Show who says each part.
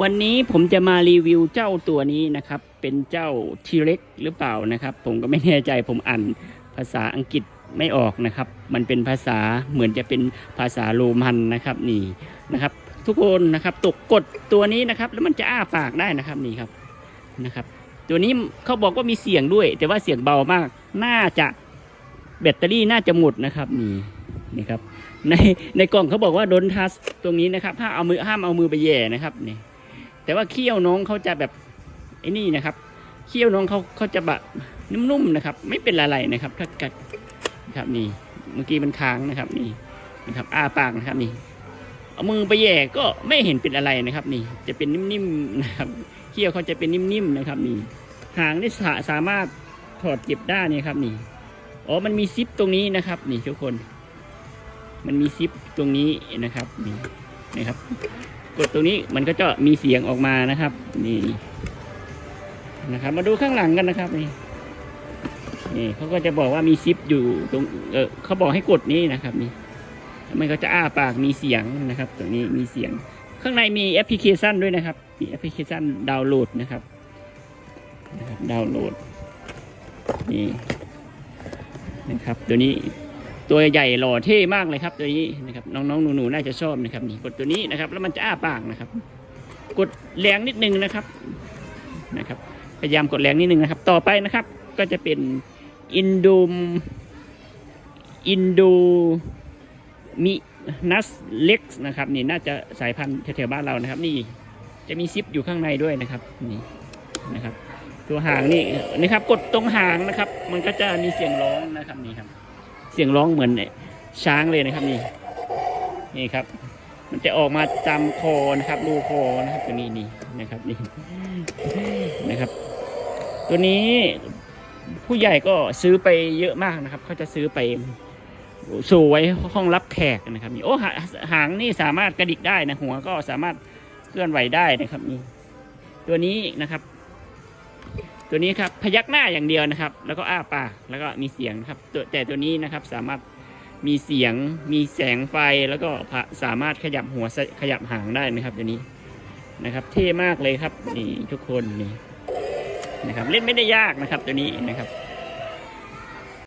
Speaker 1: วันนี้ผมจะมารีวิวเจ้าตัวนี้นะครับ เป็นเจ้าทีเล็กหรือเปล่านะครับ ผมก็ไม่แน่ใจผมอ่านภาษาอังกฤษไม่ออกนะครับ มันเป็นภาษาเหมือนจะเป็นภาษาโรมันนะครับนี่นะครับ ทุกคนนะครับตกกดตัวนี้นะครับ แล้วมันจะอ้าปากได้นะครับนี่ครับนะครับ ตัวนี้เขาบอกว่ามีเสียงด้วย แต่ว่าเสียงเบามาก น่าจะแบตเตอรี่น่าจะหมดนะครับนี่นี่ครับในในกล่องเขาบอกว่าโดนทัสตรงนี้นะครับห้ามเอามือห้ามเอามือไปแย่นะครับนี่ แต่ว่าเขี้ยวน้องเขาจะแบบไอ้นี่นะครับ เขี้ยวน้องเขาเขาจะแบบนุ่มๆนะครับ ไม่เป็นอะไรนะครับ ถ้ากัดนะครับนี่ เมื่อกี้มันค้างนะครับ นี่นะครับอ้าปากนะครับนี่เอามือไปแย่ก็ไม่เห็นเป็นอะไรนะครับ นี่ จะเป็นนิ่มๆนะครับเขี้ยวเขาจะเป็นนิ่มๆนะครับ นี่ หางนี่สาสามารถถอดเก็บได้นี่ครับ นี่อ๋อมันมีซิปตรงนี้นะครับ นี่ทุกคน มันมีซิปตรงนี้นะครับ นี่นะครับ กดตรงนี้มันก็จะมีเสียงออกมานะครับ นี่นะครับ มาดูข้างหลังกันนะครับนี่นี่เขาก็จะบอกว่ามีซิปอยู่ตรงเออเขาบอกให้กดนี้นะครับ นี่มันก็จะอ้าปากมีเสียงนะครับ ตรงนี้มีเสียง ข้างในมีแอปพลิเคชันด้วยนะครับมีแอปพลิเคชันดาวน์โหลดนะครับนะครับดาวน์โหลดนี่นะครับ ตัวนี้ ตัวใหญ่หล่อเท่มากเลยครับ ตัวนี้นะครับน้องๆหนูๆน่าจะชอบนะครับนี่กดตัวนี้นะครับ แล้วมันจะอ้าปากนะครับ กดแรงนิดนึงนะครับนะครับพยายามกดแรงนิดนึงนะครับ ต่อไปนะครับ ก็จะเป็นอินโดมอินโดมินัสเล็กนะครับนี่น่าจะสายพันธุ์แถวๆบ้านเรานะครับ นี่จะมีซิปอยู่ข้างในด้วยนะครับนี่นะครับ ตัวหางนี่นะครับ กดตรงหางนะครับ มันก็จะมีเสียงร้องนะครับนี่ครับ สียงร้องเหมือนช้างเลยนะครับนี่นี่ครับ มันจะออกมาตามคอนะครับรูคอนะครับตัวนี้นี่นะครับนี่นะครับ ตัวนี้ผู้ใหญ่ก็ซื้อไปเยอะมากนะครับ เขาจะซื้อไปสู่ไว้ห้องรับแขกนะครับนี่โอ้หาหางนี่สามารถกระดิกได้นะหัวก็สามารถเคลื่อนไหวได้นะครับนี่ตัวนี้นะครับ ตัวนี้ครับพยักหน้าอย่างเดียวนะครับ แล้วก็อ้าปากแล้วก็มีเสียงครับตัวแต่ตัวนี้นะครับสามารถมีเสียงมีแสงไฟแล้วก็สามารถขยับหัวขยับหางได้นะครับตัวนี้นะครับ เท่มากเลยครับนี่ทุกคนนี่นะครับ เล่นไม่ได้ยากนะครับตัวนี้นะครับ